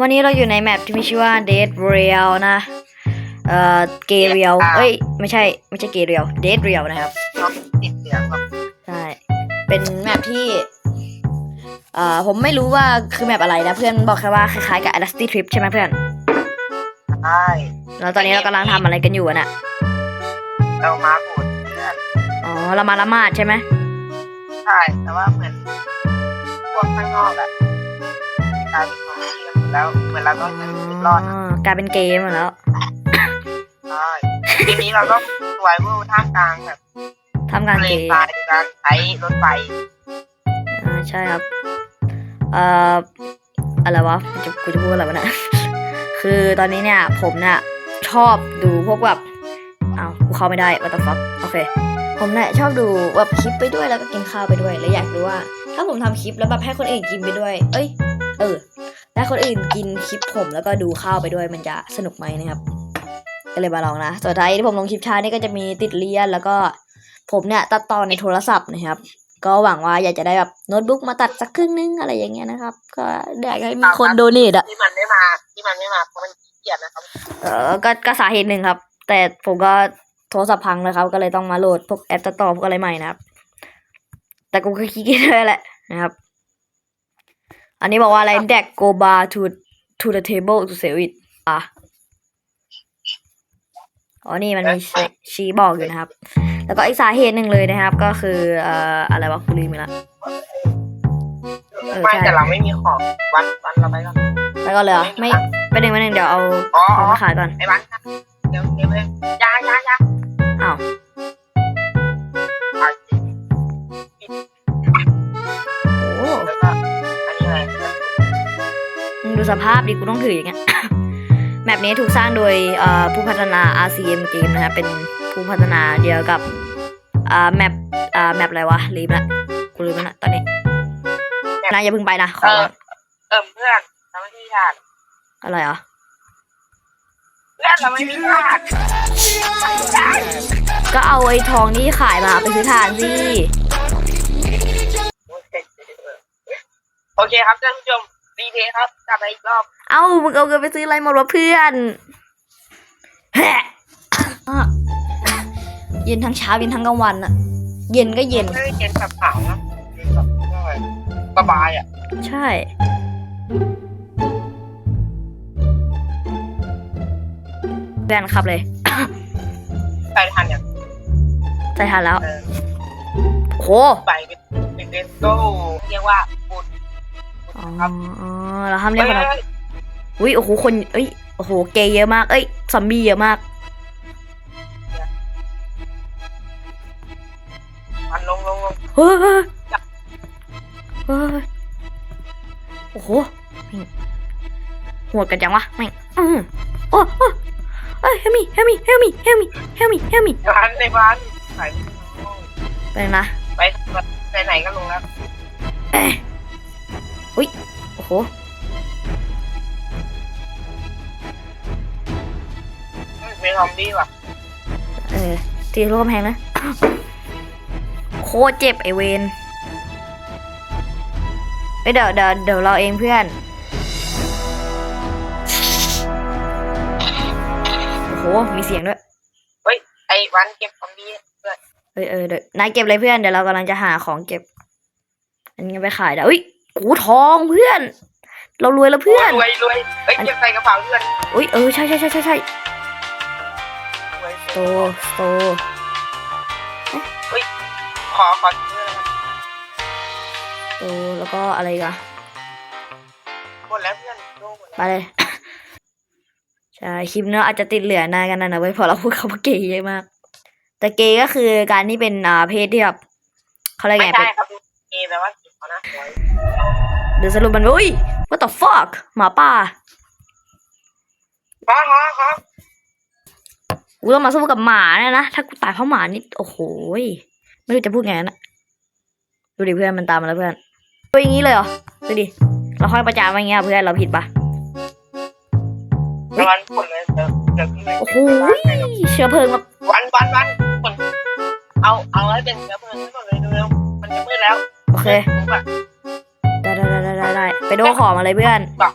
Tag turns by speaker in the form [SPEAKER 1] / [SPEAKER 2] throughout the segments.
[SPEAKER 1] วันนี้เราอยู่ในแมปที่มีชื่อว่า Dead Real นะ เอ่อ เกเรียลเอ้ย ไม่ใช่ ไม่ใช่เกเรียล Dead Real นะครับ
[SPEAKER 2] ครับติดเสียงครับ
[SPEAKER 1] ใช่ เป็นแมปที่ เอ่อ ผมไม่รู้ว่าคือแมปอะไรนะ เพื่อนบอกแค่ว่าคล้ายๆกับ Dusty Trip ใช่ไหมเพื่อน
[SPEAKER 2] ใช่
[SPEAKER 1] แล้วตอนนี้เรากำลังทำอะไรกันอยู่อะน่ะ
[SPEAKER 2] เรามาบูดเพื่อน
[SPEAKER 1] อ๋อ เรามาละหมาดใช่ไหม
[SPEAKER 2] ใช่แต่ว่าเหมือนพวกข้างนอกอะกลายเป็นของเสียง แล้วเหมือนเราต้องเป็นชีวิตรอดนะ
[SPEAKER 1] กลายเป็นเกมอะแล้ว
[SPEAKER 2] ใช่ทีนี้เราต้องสวยเวอร์ท่ามกลางแบบ
[SPEAKER 1] ทำการ
[SPEAKER 2] ทะเล
[SPEAKER 1] เกม
[SPEAKER 2] ทรายการใช้รถไฟ
[SPEAKER 1] อ่าใช่ครับเอ่ออะไรวะกูจะกูจะพูดอะไรวะเนี่ยคือตอนนี้เนี่ยผมเนี่ยชอบดูพวกแบบอ้าวกูเข้าไม่ได้ what the fuck โอเค ผมเนี่ยชอบดูแบบคลิปไปด้วยแล้วก็กินข้าวไปด้วย แล้วอยากรู้ว่า ถ้าผมทำคลิปแล้วแบบให้คนอื่นกินไปด้วย เอ้ย เออ แล้วคนอื่นกินคลิปผมแล้วก็ดูข้าวไปด้วยมันจะสนุกไหมนะครับ ก็เลยมาลองนะสุดท้ายที่ผมลงคลิปช้านี่ก็จะมีติดเรียนแล้วก็ผมเนี่ยตัดต่อในโทรศัพท์นะครับ ก็หวังว่าอยากจะได้แบบโน้ตบุ๊กมาตัดสักครึ่งนึงอะไรอย่างเงี้ยนะครับ ก็อยากให้มีคนโดเนทอะ
[SPEAKER 2] ที่มันไม่มาที่มันไม่มาเพราะมันขี้เกียจนะครับ
[SPEAKER 1] เออก็ก็สาเหตุหนึ่งครับ แต่ผมก็โทรศัพท์พังนะครับ ก็เลยต้องมาโหลดพวกแอปตัดต่อพวกอะไรใหม่นะครับ แต่กูก็ขี้เกียจด้วยแหละนะครับ อันนี้บอกว่าอะไร deck go bar to to the table to save it อะอ๋อนี่มันมีชี้ชี้บอกอยู่นะครับ แล้วก็อีกสาเหตุหนึ่งเลยนะครับ ก็คือเอ่ออะไรวะคุณลืมไปละเออ
[SPEAKER 2] ไม่
[SPEAKER 1] ใช่
[SPEAKER 2] แต่เราไม่มีของวันวันเราไปก่อน
[SPEAKER 1] แล้วก็เลยเหรอไม่ไปหนึ่งไปหนึ่งเดี๋ยวเอา
[SPEAKER 2] อ๋อ
[SPEAKER 1] ของมาขายก่อน
[SPEAKER 2] ไอ้วันเดี๋ยวเดี๋ยวเลยยายายา
[SPEAKER 1] อ้าว ดูสภาพดิกูต้องถืออย่างเงี้ย แมปนี้ถูกสร้างโดยเอ่อผู้พัฒนา RCM Game นะฮะ เป็นผู้พัฒนาเดียวกับอ่าแมปอ่าแมปอะไรวะลืมละกูลืมแล้วนะตอนนี้นะอย่าเพิ่งไปนะขอ
[SPEAKER 2] เออเออเพื่อนเราไม่มีญาติ
[SPEAKER 1] อะไรเหรอ
[SPEAKER 2] เพื่อนเราไม่มีญาติ
[SPEAKER 1] ก็เอาไอ้ทองนี่ขายมาเอาไปซื้อถ่านสิ
[SPEAKER 2] โอเคครับท่านผู้ชม รีเทครับกลับมาอีกรอบ
[SPEAKER 1] เอ้ามึงเอาเงินไปซื้ออะไรหมดวะเพื่อนแฮะอะเย็นทั้งเช้าเย็นทั้งกลางวันอะเย็นก็เย็น
[SPEAKER 2] ไม่ได้เย็นแบบหนาวนะเย็นแบบสบายอะ
[SPEAKER 1] ใช่เพื่อนขับเลย
[SPEAKER 2] ไปทันอย่าง
[SPEAKER 1] ใจทันแล้ว
[SPEAKER 2] เออ
[SPEAKER 1] โห
[SPEAKER 2] ไปเป็นเดสโก้เรียกว่าบุญ
[SPEAKER 1] อ๋อ
[SPEAKER 2] ครับ
[SPEAKER 1] อ๋อเราห้ามเรียกคนนั้น
[SPEAKER 2] เอ้ย
[SPEAKER 1] อุ้ยโอ้โหคนเอ้ยโอ้โหเกย์เยอะมาก เอ้ยซอมบี้เยอะมาก
[SPEAKER 2] มันลงลงลง
[SPEAKER 1] เฮ้ยเฮ้ยเฮ้ยโอ้โหแม่งโหดกันจังวะแม่งอือโอ้โอ้เอ้ย help me help me help me help me help me help me
[SPEAKER 2] ร้านในร้านไหน
[SPEAKER 1] ไปนะ
[SPEAKER 2] ไปไปไหนก็ลงแล้ว
[SPEAKER 1] เอ้ยอุ้ย โอ้โห
[SPEAKER 2] มีซอมบี้ว่ะ
[SPEAKER 1] เออตีลูกกำแพงนะ โคตรเจ็บไอเวนเอ้ยเดี๋ยวเดี๋ยวเดี๋ยวเราเองเพื่อน โอ้โห มีเสียงด้วย
[SPEAKER 2] เฮ้ย ไอ้วันเก็บซอมบี้เพื่อน
[SPEAKER 1] เออเออเดี๋ยวนายเก็บเลยเพื่อน เดี๋ยวเรากำลังจะหาของเก็บ อันนี้ไปขายเดี๋ยวอุ้ย กูทองเพื่อน เรารวยแล้วเพื่อน
[SPEAKER 2] รวยรวยเฮ้ยเก็บใส่กระเป๋าเพื่อน
[SPEAKER 1] อุ้ยเออใช่ใช่ใช่ใช่ใช่
[SPEAKER 2] รวย
[SPEAKER 1] โตโต
[SPEAKER 2] ขอขอซื้อเลยครับ
[SPEAKER 1] โตแล้วก็อะไรอีกัน
[SPEAKER 2] หมดแล้วเพื่อนโลหมด
[SPEAKER 1] ไปเลยใช่คลิปเนื้อะอาจจะติดเหลือนานกันนะนะเว้ยเพราะเราพูดคำว่าเกย์เยอะมาก แต่เกย์ก็คือการที่เป็นอ่าเพศที่แบบเขาเรียก
[SPEAKER 2] ไม่
[SPEAKER 1] ไง
[SPEAKER 2] ใช่
[SPEAKER 1] เป็น
[SPEAKER 2] ครับเอแปลว่าเก็บเขา นะรวย
[SPEAKER 1] หรือสรุปมันอุ้ย what the fuck หมาป่า
[SPEAKER 2] ฮะฮะฮะ
[SPEAKER 1] กูต้องมาสู้กับหมาเนี่ยนะ ถ้ากูตายเพราะหมานี่ โอ้โหยไม่รู้จะพูดไงนะดูดิเพื่อนมันตามมาแล้วเพื่อนตัวอย่างนี้เลยเหรอ ดูดิ เราค่อยประจานมาอย่างเงี้ยเพื่อนเราผิดปะ
[SPEAKER 2] แต่วันผลเลยเดี๋ยวเดี๋ยวพี่ไม่
[SPEAKER 1] โอ้โหยเชื้อเพลิงแบบ
[SPEAKER 2] วันวันวันผลเอาเอาให้เป็นเชื้อเพลิงให้หมดเลยเร็วๆมันจะมืดแล้ว
[SPEAKER 1] โอ เค
[SPEAKER 2] ผมอะ
[SPEAKER 1] ได้ได้ได้ได้ได้ไปโดของมาเลยเพื่อน
[SPEAKER 2] บอก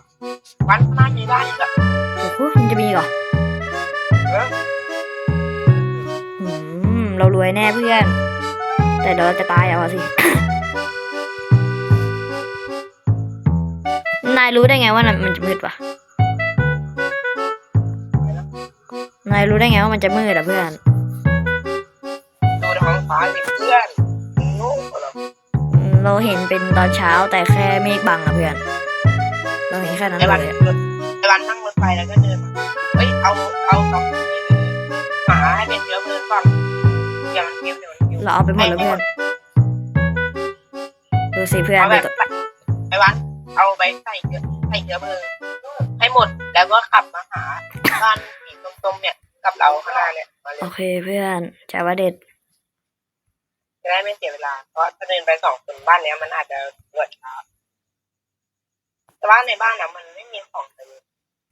[SPEAKER 2] วันข้างหน้ามีบ้านอีกอะ
[SPEAKER 1] โอ้โหมันจะมีเหรอ
[SPEAKER 2] เออ
[SPEAKER 1] อืมเรารวยแน่เพื่อน แต่เดี๋ยวเราจะตายเอาอะสินายรู้ได้ไงว่ามันมันจะมืดวะนายรู้ได้ไงว่ามันจะมืดอะเพื่อน
[SPEAKER 2] ดูท้องฟ้าสิเพื่อนโง่เหรอ
[SPEAKER 1] อืม เราเห็นเป็นตอนเช้าแต่แค่เมฆบังอะเพื่อน เราเห็นแค่นั้น
[SPEAKER 2] ไอ้วัน
[SPEAKER 1] เลยอะ
[SPEAKER 2] ไอ้วันนั่งรถไฟแล้วก็เดินมาเฮ้ยเอาเอาสองทีหมาให้เป็นเชื้อเพลิงก่อนอย่ามันคิวเดี๋ยวมันคิว
[SPEAKER 1] เราเอาไปหมดแล้วเพื่อน ดูสิเพื่อน
[SPEAKER 2] เอา
[SPEAKER 1] ดู
[SPEAKER 2] แบบ
[SPEAKER 1] ตัว
[SPEAKER 2] ไอ้วันเอาไปใส่เชื้อใส่เชื้อเพลิงให้หมดแล้วก็ขับมาหาบ้านสีตรงๆเนี่ยกับเราข้างหน้าเนี่ยมาเล
[SPEAKER 1] โอยเคเพื่อนจาว่าเด็ด
[SPEAKER 2] จะได้ไม่เสียเวลา เพราะถ้าเดินไปสองคนบ้านเนี้ยมันอาจจะเกิดช้าแต่ว่าในบ้านนะมันไม่มีของเลย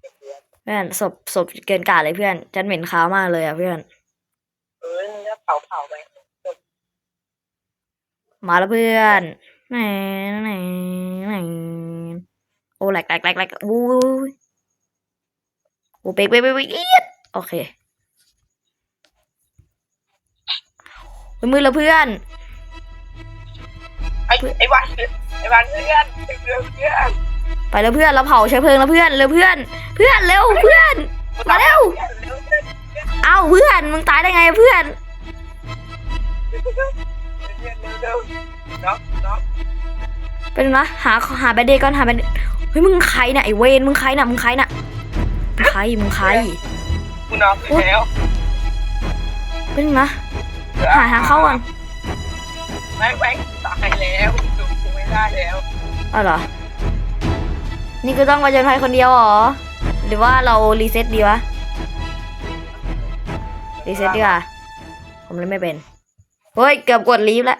[SPEAKER 2] เป็นเดือน
[SPEAKER 1] เพื่อนศพศพเกินกาดเลยเพื่อนจันเหม็นขาวมากเลยอะเพื่อน
[SPEAKER 2] เออเนื้อเผาเผาๆไป
[SPEAKER 1] มาแล้วเพื่อนไหนไหนไหนโอ้แหลกแหลกแหลกแหลกอู้ยโอ้เป๊กเป๊กเป๊กเป๊กเอียดโอเคเฮ้ย มือแล้วเพื่อน
[SPEAKER 2] ไอ้ไอ้วันไอ้วันเพื่อนเพื่อนเพื่อน
[SPEAKER 1] ไปแล้วเพื่อนเราเผาเชื้อเพลิงแล้วเพื่อนเร็วเพื่อน เพื่อนเร็วเพื่อนมาเร็วเอ้าเพื่อนมึงตายได้ไงเพื่อน
[SPEAKER 2] เร็วเนาะเนาะ
[SPEAKER 1] เป็นนะหาหาแบดเดย์ก่อนหาแบดเฮ้ยมึงใครน่ะไอเวนมึงใครน่ะมึงใครน่ะมึงใครมึงใคร
[SPEAKER 2] กูนอนไปแล้ว
[SPEAKER 1] เป็นนะ หาทางเข้าก่อน
[SPEAKER 2] แม่งแม่งตายแล้วดูกูไม่ได้แล้ว
[SPEAKER 1] เอาเหรอ นี่กูต้องมาจนภัยคนเดียวเหรอ หรือว่าเรารีเซ็ตดีวะ รีเซ็ตดีกว่า ผมเล่นไม่เป็น เฮ้ย เกือบกดลีฟแล้ว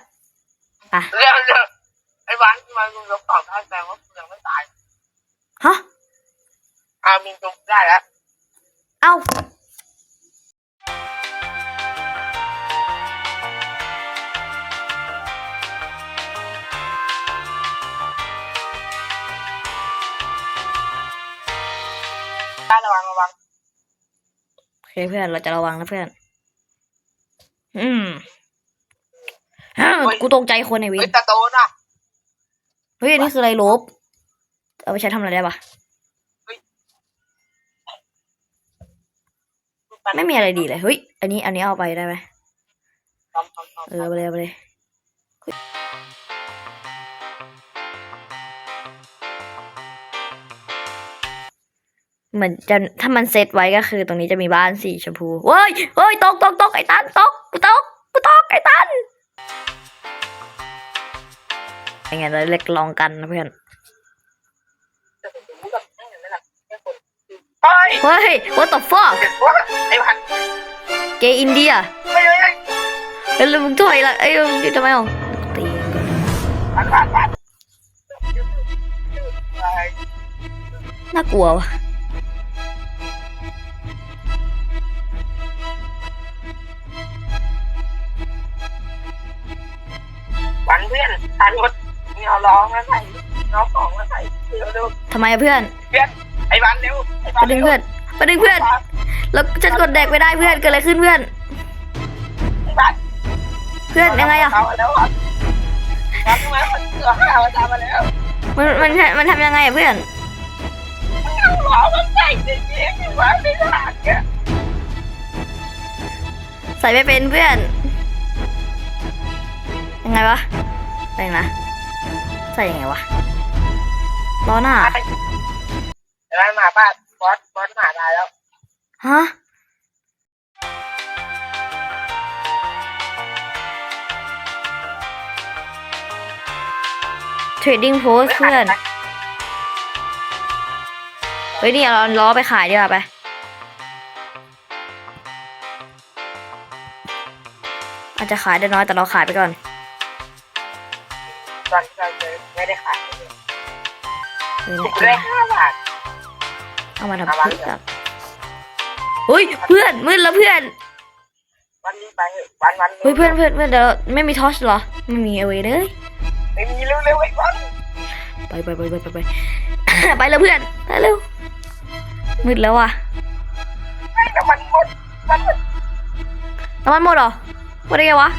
[SPEAKER 1] อะ
[SPEAKER 2] เร็วเร็วไอ้วันมันมึงยกต่อได้แปลว่ากูยังไม่ตาย
[SPEAKER 1] ฮะ
[SPEAKER 2] อามินจุกได้แล้ว
[SPEAKER 1] เอ้า
[SPEAKER 2] ได้ระวังระวัง
[SPEAKER 1] โอเคเพื่อนเราจะระวังนะเพื่อน อืมอ้าวกูตกใจคนในวิ
[SPEAKER 2] เฮ้ย
[SPEAKER 1] น
[SPEAKER 2] ตะโตนอะ
[SPEAKER 1] เฮ้ยอันนี่คืออะไรลบ เอาไปใช้ทำอะไรได้ปะไม่มีอะไรดีเลยเฮ้ยอันนี้อันนี้เอาไปได้ไหม
[SPEAKER 2] พร้อมพร้อมพร้อม
[SPEAKER 1] เออเอาไปเลยเอาไปเลย เหมือนจะถ้ามันเซตไว้ก็คือ ตรงนี้จะมีบ้านสีชมพูเว้ยเฮ้ยตกตกตกไอ้ตันตกกูตกกูตกไอ้ตันยังไงเราเล็กลองกันนะเพื่อน
[SPEAKER 2] จะไปดูกับนั่งอย่างนั้นแหละแค่คนเฮ้ย
[SPEAKER 1] เฮ้ย what the fuck
[SPEAKER 2] ว่าไอ้วัน
[SPEAKER 1] เกย์อินเดีย
[SPEAKER 2] เฮ้ยเฮ้ยเฮ้ย
[SPEAKER 1] เอ้ยแล้วมึงถอยละเอ้ยมึงทำไมอะตีกันก่อน
[SPEAKER 2] วันวันวัน
[SPEAKER 1] น่ากลัววะ
[SPEAKER 2] ทานรถมีเอาล้อมาใส่เอาของมาใส่เร็วเร็ว
[SPEAKER 1] ทำไมอะเพื่อน
[SPEAKER 2] ไอ้วันเร็วไอ้
[SPEAKER 1] ไป
[SPEAKER 2] วัน
[SPEAKER 1] ดึงเพื่อนไปดึงเพื่อนแล้วฉันกดแดกไม่ได้เพื่อนเกิดอะไรขึ้นเพื่อน
[SPEAKER 2] ไอ้วัน
[SPEAKER 1] เพื่อนยังไงอะ
[SPEAKER 2] เอาแล้วอะวันทำไมมันเสือข้าวตามมาแล้ว
[SPEAKER 1] มันมันมันทำยังไงอะเพื่อน
[SPEAKER 2] เอาล้อมาใส่จริงๆว่าไม่ได้เนี่ย
[SPEAKER 1] ใส่ไม่เป็นเพื่อนยังไงวะ ไปนะ ใส่ยังไงวะล้อหน้า
[SPEAKER 2] เดี๋ยวมาบ้านบอสบอสมาได้แล้ว
[SPEAKER 1] ฮะเทรดดิ้งโพสเพื่อน เฮ้ยนี่เราล้อไปขายดีกว่าไปอาจจะขายได้น้อยแต่เราขายไปก่อน
[SPEAKER 2] ตอนที่เราเจอไม่ได้ขายเลย
[SPEAKER 1] เออ
[SPEAKER 2] ติด
[SPEAKER 1] เนี่ย
[SPEAKER 2] ได้ห้าบาท
[SPEAKER 1] เอามาทำ
[SPEAKER 2] เอาวาง
[SPEAKER 1] เพื่อนเฮ้ยเพื่อนมืดแล้วเพื่อน
[SPEAKER 2] วันนี้ไปเถอะวันวัน
[SPEAKER 1] เฮ้ยเพื่อนเพื่อนเพื่อนเดี๋ยวไม่มีทอชเหรอไม่มีเอาไว้เลย
[SPEAKER 2] ไม่มีเร็วๆไอ้วัน
[SPEAKER 1] ไปไปไปไปไปไปไปแล้วเพื่อนไปเร็วมืดแล้วอะ
[SPEAKER 2] ไอ้น้ำมันหมดมันหมด
[SPEAKER 1] น้ำมันหมดเหรอหมดได้ไงวะ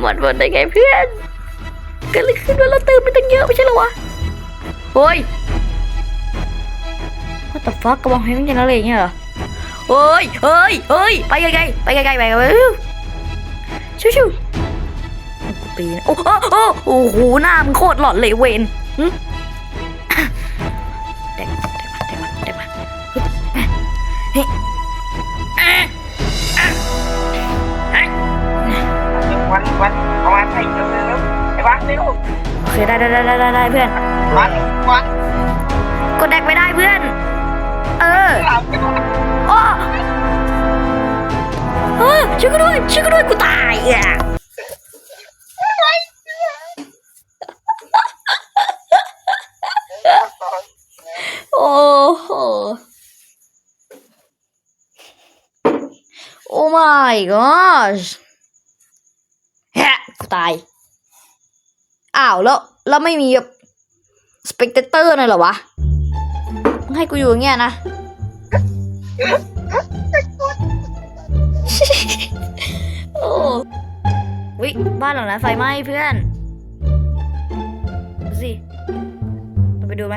[SPEAKER 2] เลยอะ
[SPEAKER 1] น้ำมันหมดได้ไงเพื่อนเกิดอะไรขึ้นวะเราเติมไปตั้งเยอะไม่ใช่หรอวะโอ้ยว่าแต่ฟักกระบองเพชรมันจะอะไรอย่างเงี้ยเหรอเฮ้ยเฮ้ยเฮ้ยไปไกลๆไปไกลๆไปไกลๆชิวชิวๆปีนโอ้โหโอ้โหหน้ามันโคตรหลอนเลยเวน
[SPEAKER 2] วไอ้บ้านเร็ว
[SPEAKER 1] โอเคได้ได้ได้ได้ได้เพื่อน
[SPEAKER 2] วันวัน
[SPEAKER 1] กดแดกไม่ได้เพื่อน เออ
[SPEAKER 2] หลับกัน
[SPEAKER 1] โอ้เออช่วยกูด้วยช่วยกูด้วยกูตายอะโอ้โหโอ้ my gosh แฮะกูตาย อ้าวแล้วแล้วไม่มีแบบสเปกเตอร์เลยเหรอวะมึงให้กูอยู่อย่างเงี้ยนะ โอ้วิบ้านหลังนั้นไฟไหม้เพื่อนดูสิเราไปดูไหม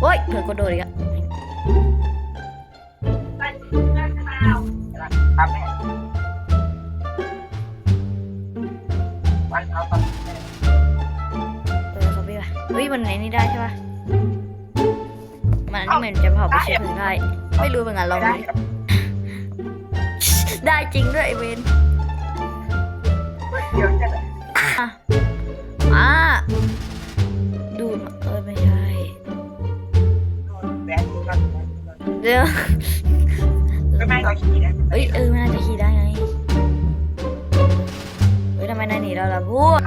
[SPEAKER 1] โอ้ยเผื่อกดโดดอีกอะ
[SPEAKER 2] มัน
[SPEAKER 1] ไหนนี่ได้ใช่ป่ะมันอันนี้เหมือนจะเผาไปเชื้อเพลิงได้ ไม่รู้เหมือนกันลอง
[SPEAKER 2] ได้
[SPEAKER 1] ดูดิได้จริงด้วยไอเวน
[SPEAKER 2] เดี๋ยวจะ
[SPEAKER 1] อะอ่าดูดมาเออไม่ใช่
[SPEAKER 2] แบนกัน
[SPEAKER 1] เดี๋ยว
[SPEAKER 2] ก็ไม่เราขี่นะ
[SPEAKER 1] เอ้ยเออมันน่าจะขี่ได้ไงเฮ้ยทำไมนายหนีเราล่ะพูด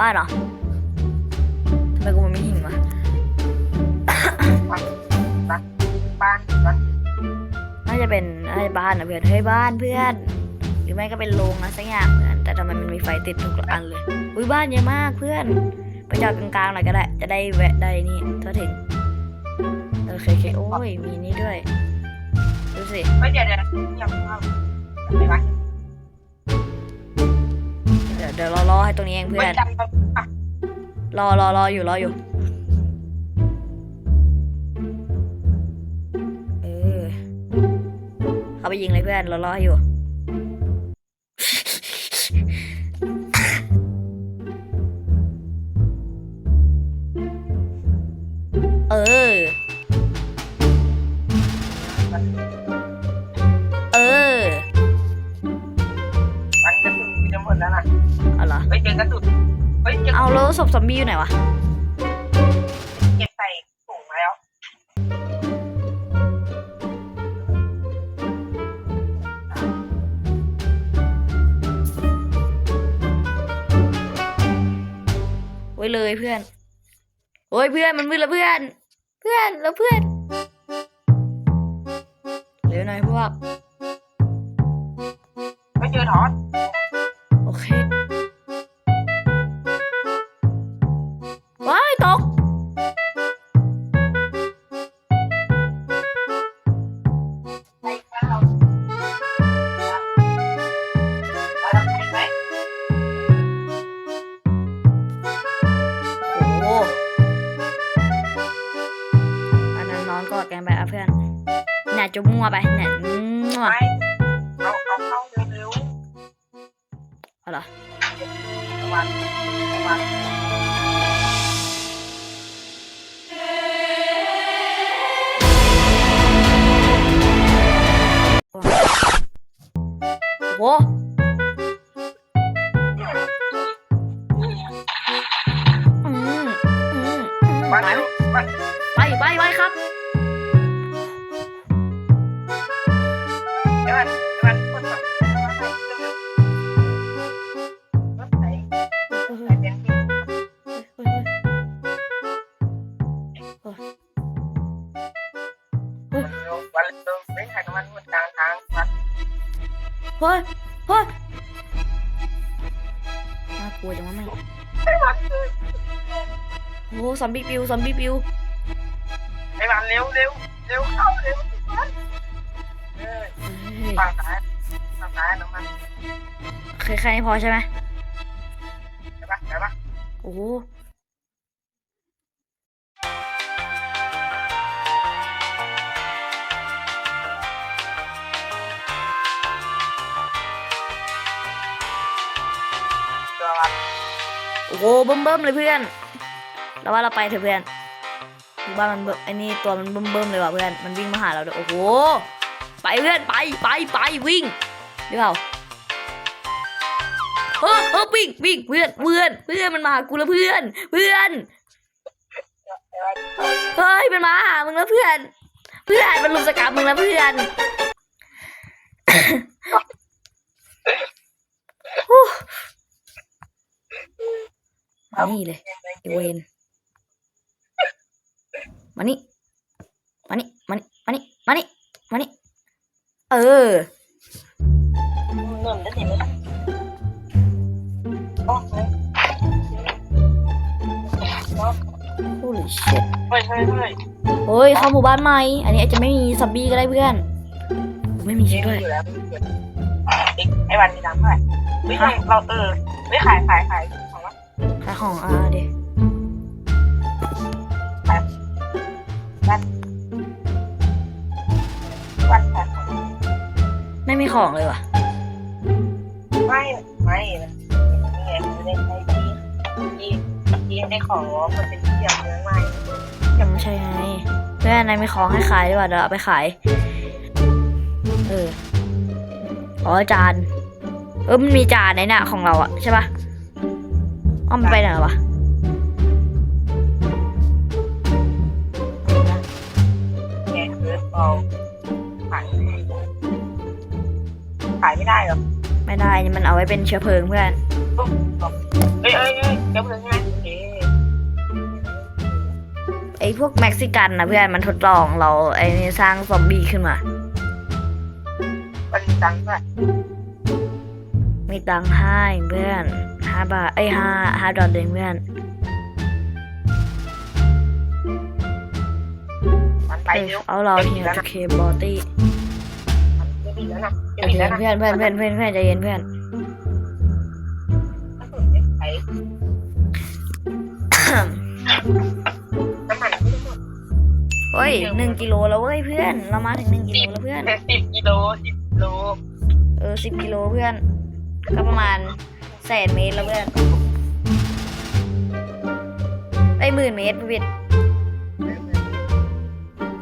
[SPEAKER 2] บ้าน
[SPEAKER 1] เหรอทำไมกูมันไม่หินวะ
[SPEAKER 2] บ้านบ้าน
[SPEAKER 1] น่าจะเป็นน่าจะบ้านนะเพื่อนเฮ้ยบ้านเพื่อน หรือไม่ก็เป็นโรงนะสักอย่างเพื่อนแต่ทำไมมันมีไฟติดทุกอันเลยอุ้ยบ้านเยอะมากเพื่อนไปจอดกลางๆหน่อยก็ได้ จะได้แวะได้นี่ทั่วถึงโอเคโอเคโอ้ยมีนี่ด้วยดูสิ
[SPEAKER 2] เฮ้ยเดี๋ยวเดี๋ยวยังเข้าอะไรวะ
[SPEAKER 1] เดี๋ยวเดี๋ยวรอรอให้ตรงนี้เองเพื่
[SPEAKER 2] เพื่
[SPEAKER 1] อ
[SPEAKER 2] อนนจำอะ
[SPEAKER 1] รอรอรออยู่รออยู่เออเข้าไปยิงเลยเพื่อนรอรออยู่ อ
[SPEAKER 2] ม
[SPEAKER 1] บี้อยู่ไหนวะ
[SPEAKER 2] เก็บใส่ถุงมาแล้ว
[SPEAKER 1] ไว้เลยเพื่อน โอ้ยเพื่อนมันมืดแล้วเพื่อน เพื่อนแล้วเพื่อน เร็วหน่อยพวก
[SPEAKER 2] ไม่เจอถอน
[SPEAKER 1] เห
[SPEAKER 2] ร
[SPEAKER 1] อ เฮ้ยน่ากลัวจังวะแม่ง
[SPEAKER 2] ไอ้วันเลย
[SPEAKER 1] โอ้ซอมบี้ปิวซอมบี้ปิว
[SPEAKER 2] ไอ้วันเร็วเร็วเร็วเข้าเร็วเออ
[SPEAKER 1] เฮ้ย
[SPEAKER 2] ฝั่งซ้ายฝั่งซ้ายน้ำมัน
[SPEAKER 1] เคยแค่นี้พอใช่ไหม
[SPEAKER 2] ใช่ปะใช่ปะ
[SPEAKER 1] โอ้ เบิ่มๆเลยเพื่อนเราว่าเราไปเถอะเพื่อนดูบ้านมันเบิ่มไอ้นี่ตัวมันเบิ่มๆเลยว่ะเพื่อน มันวิ่งมาหาเราด้วยโอ้โห ไปเพื่อนไปไปไปวิ่งหรือเปล่าเออเออวิ่งวิ่งเพื่อนเพื่อนเพื่อนมันมาหากูแล้วเพื่อน เพื่อน เฮ้ยมันมาหามึงแล้วเพื่อน เพื่อนมันลุมสกรรมมึงแล้วเพื่อน มานี่เลยไอเวนมานี่ มานี่ มานี่ มานี่ มานี่ มานี่ เออ
[SPEAKER 2] หนุนได้ไหมโอ้โห
[SPEAKER 1] holy shit
[SPEAKER 2] เฮ้ยเฮ้ยเฮ้ย
[SPEAKER 1] เฮ้ยเข้าหมู่บ้านใหม่ อันนี้อาจจะไม่มีซอมบี้ก็ได้เพื่อน ไม่มีจริงด้วย
[SPEAKER 2] อยู่แล้วไอ้วันมีตังค์เท่าไหร่ไม่ใช่เราเออไม่ขายขายขาย ของว่า
[SPEAKER 1] ขายของอาเด
[SPEAKER 2] วันขายของ
[SPEAKER 1] ไม่มีของเลยว่ะ
[SPEAKER 2] ไม่ไม่นี่ไงมันไม่ได้ใช้ที่ที่ที่ในของมันเป็นที่เดียวเมืองใหม่
[SPEAKER 1] ยังไม่ใช่ไงเพื่อนนายมีของให้ขายดีกว่าเดี๋ยวเอาไปขาย เอออ๋อจานเออมันมีจานในน่ะของเราอะใช่ปะ อ้อมนไปไหนแล้ววะ
[SPEAKER 2] แกคือเราขายขายไม่ได้หรอ
[SPEAKER 1] ไม่ได้นี่มันเอาไว้เป็นเชื้อเพลิงเพื่อน
[SPEAKER 2] เอ้ยเอ้ยเอ้ยเดี๋ยวเพิ่งใช่ไหมโอเค
[SPEAKER 1] ไอ้พวกเม็กซิกันนะเพื่อนมันทดลองเราไอ้นี่สร้างซอมบี้ขึ้นมา
[SPEAKER 2] มันตังค์ด้วย
[SPEAKER 1] มีตังค์ให้เพื่อน ห้าบาทเอ้ยห้าห้าดอลลาร์เพื่อน
[SPEAKER 2] มันไป
[SPEAKER 1] เอ้ย
[SPEAKER 2] เร็ว
[SPEAKER 1] เอาเราเฮียทูเคบอตี้
[SPEAKER 2] มันจะดีแล้วนะจะ
[SPEAKER 1] ใจ
[SPEAKER 2] ดี
[SPEAKER 1] เย็
[SPEAKER 2] แล้ว
[SPEAKER 1] น
[SPEAKER 2] นะ
[SPEAKER 1] เพื่อนเพื่อนเพื่อนเพื่อนเพื่อนใจเย็นเพื่อน
[SPEAKER 2] ไอ้น้ำมันไม่หมด
[SPEAKER 1] เฮ้ยหนึ่งกิโลแล้วเว้ยเพื่อน เรามาถึงหนึ่งกิโลแล้วเพื่อน
[SPEAKER 2] สิบกิโลสิบโล
[SPEAKER 1] เออสิบกิโลเพื่อน ก็ประมาณ แสนเมตรแล้วเพื่อนไอ้ยหมื่นเมตรพี่วิทย์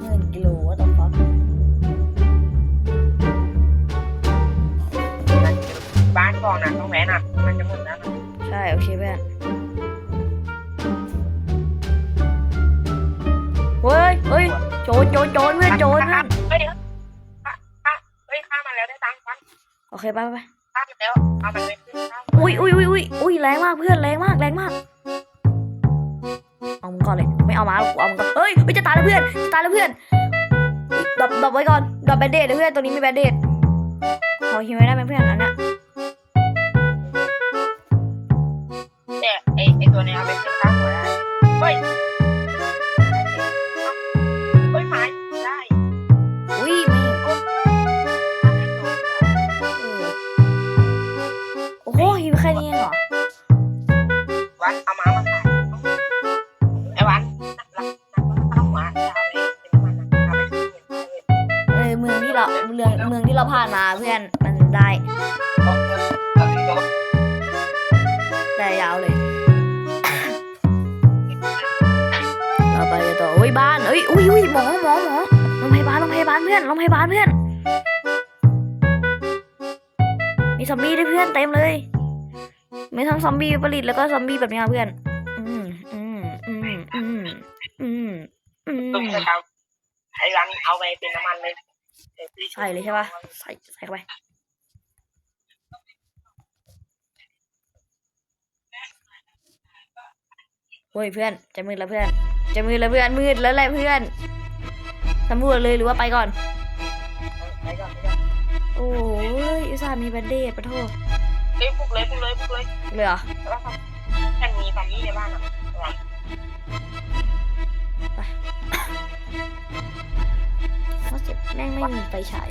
[SPEAKER 1] หมื่นกิโลว่าต่อฟัก
[SPEAKER 2] บ้านก่อนนะต้องแวะนะมันจะหมดแล้วนะ
[SPEAKER 1] ใช่โอเคเพื่อนเฮ้ยเฮ้ยโจรโจรโจรเพื่อนโจรเพื่อน
[SPEAKER 2] เฮ้ยเฮ้ยฆ่ามันแล้วได้ตังค์กัน
[SPEAKER 1] โอเคไปไปไป
[SPEAKER 2] ฆ่ามันแล้วเอามันไปขึ้นข้าว
[SPEAKER 1] อุ้ยอุ้ยอุ้ยอุ้ยอุ้ยแรงมากเพื่อนแรงมากแรงมาก เอามึงก่อนเลย ไม่เอามากูเอามึงก่อนเฮ้ยเฮ้ยจะตายแล้วเพื่อนจะตายแล้วเพื่อนดรอปดรอปไว้ก่อนดรอปแบนเดดเลยเพื่อนตรงนี้มีแบนเดดขอฮิวไว้ได้ไหมเพื่อนอันนั้
[SPEAKER 2] นี่ เพื่
[SPEAKER 1] อนเต็มเลยมีทั้งซอมบี้ผลิตแล้วก็ซอมบี้แบบนี้มาเพื่อน อืมอืมอืมอืมอืมอื
[SPEAKER 2] ตุ้ม
[SPEAKER 1] ม
[SPEAKER 2] จะทำไอ้วันเอาไปเป็นน้ำมันเลย
[SPEAKER 1] ใส่เลยใช่ปะใส่ใส่เข้าไปโอ้ยเพื่อนจะมืดแล้วเพื่อนจะมืดแล้วเพื่อนมืดแล้วแหละเพื่อนสำรวจเลยหรือว่าไปก่อน
[SPEAKER 2] ไปก่อนไปก่อน
[SPEAKER 1] โอ้ยอุตส่าห์มีแบนเดดปะโทษ
[SPEAKER 2] เฮ้ยปุกเลยปุกเลยปุกเลย
[SPEAKER 1] เลยเหรอ
[SPEAKER 2] แล้วก็แค่มีตอนนี้ในบ้านอะระวัง
[SPEAKER 1] เพราะแม่งไม่มีไฟฉาย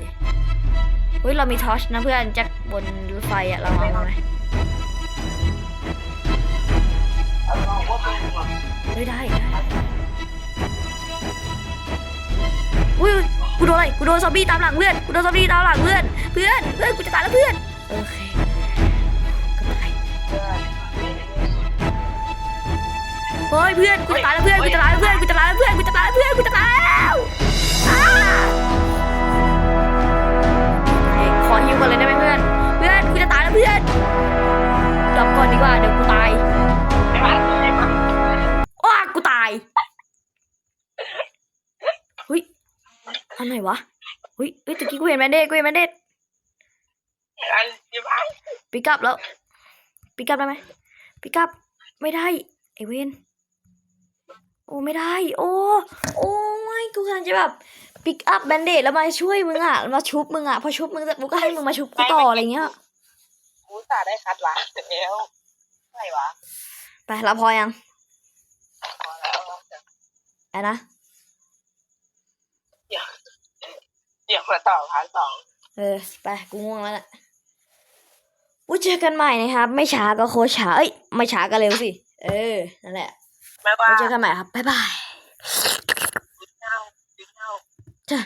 [SPEAKER 1] เฮ้ยเรามีทอร์ชนะเพื่อนจากบนรถไฟอะเราเอามาไหม
[SPEAKER 2] เอาลองว่ามึง
[SPEAKER 1] เฮ้ยได้ได้ กูโดนอะไรกูโดนซอมบี้ตามหลังเพื่อนกูโดนซอมบี้ตามหลังเพื่อน เพื่อนเพื่อนกูจะตายแล้วเพื่อนโอเคก็ตายเฮ้ยเพื่อนกูจะตายแล้วเพื่อนกูจะตายแล้วเพื่อนกูจะตายแล้วเพื่อนกูจะตายแล้วเพื่อนกูจะตายแล้วอ้าเฮ้ยขอฮิวก่อนเลยได้ไหมเพื่อน เพื่อนกูจะตายแล้วเพื่อนดรอปก่อนดีกว่าเดี๋ยวกูตาย อันไหนวะเฮ้ยเฮ้ยตะกี้กูเห็นแมนเดตกูเห็นแมนเดต
[SPEAKER 2] อันไอ้บ้าน
[SPEAKER 1] ปิกอัพแล้วปิกอัพได้ไหมปิกอัพไม่ได้ไอเวนโอ้ไม่ได้ โอ้โอ้ยกูกำลังจะแบบปิกอัพแบนเดตแล้วมาช่วยมึงอะมาชุบมึงอะพอชุบมึงเสร็จกูก็ให้มึงมาชุบกูต่ออะไรเงี้ย
[SPEAKER 2] กูสาได้คัดล้างแล้วอะไรวะ
[SPEAKER 1] ไปเราพอยัง
[SPEAKER 2] พอแล้ว
[SPEAKER 1] ไอ้นะ
[SPEAKER 2] เดี๋ยวมาต่อพาร์ทสอง
[SPEAKER 1] เออ ไปกูง่วงแล้วแหละอุ้ยเจอกันใหม่นะครับ ไม่ช้าก็โคตรช้าเอ้ยไม่ช้าก็เร็วสิ เออ นั่นแหละ
[SPEAKER 2] แม่ว่า
[SPEAKER 1] ไว้เจอกันใหม่ครับ บ๊ายบาย
[SPEAKER 2] ดิ้งเน่าดิ้งเน่า
[SPEAKER 1] จ้ะ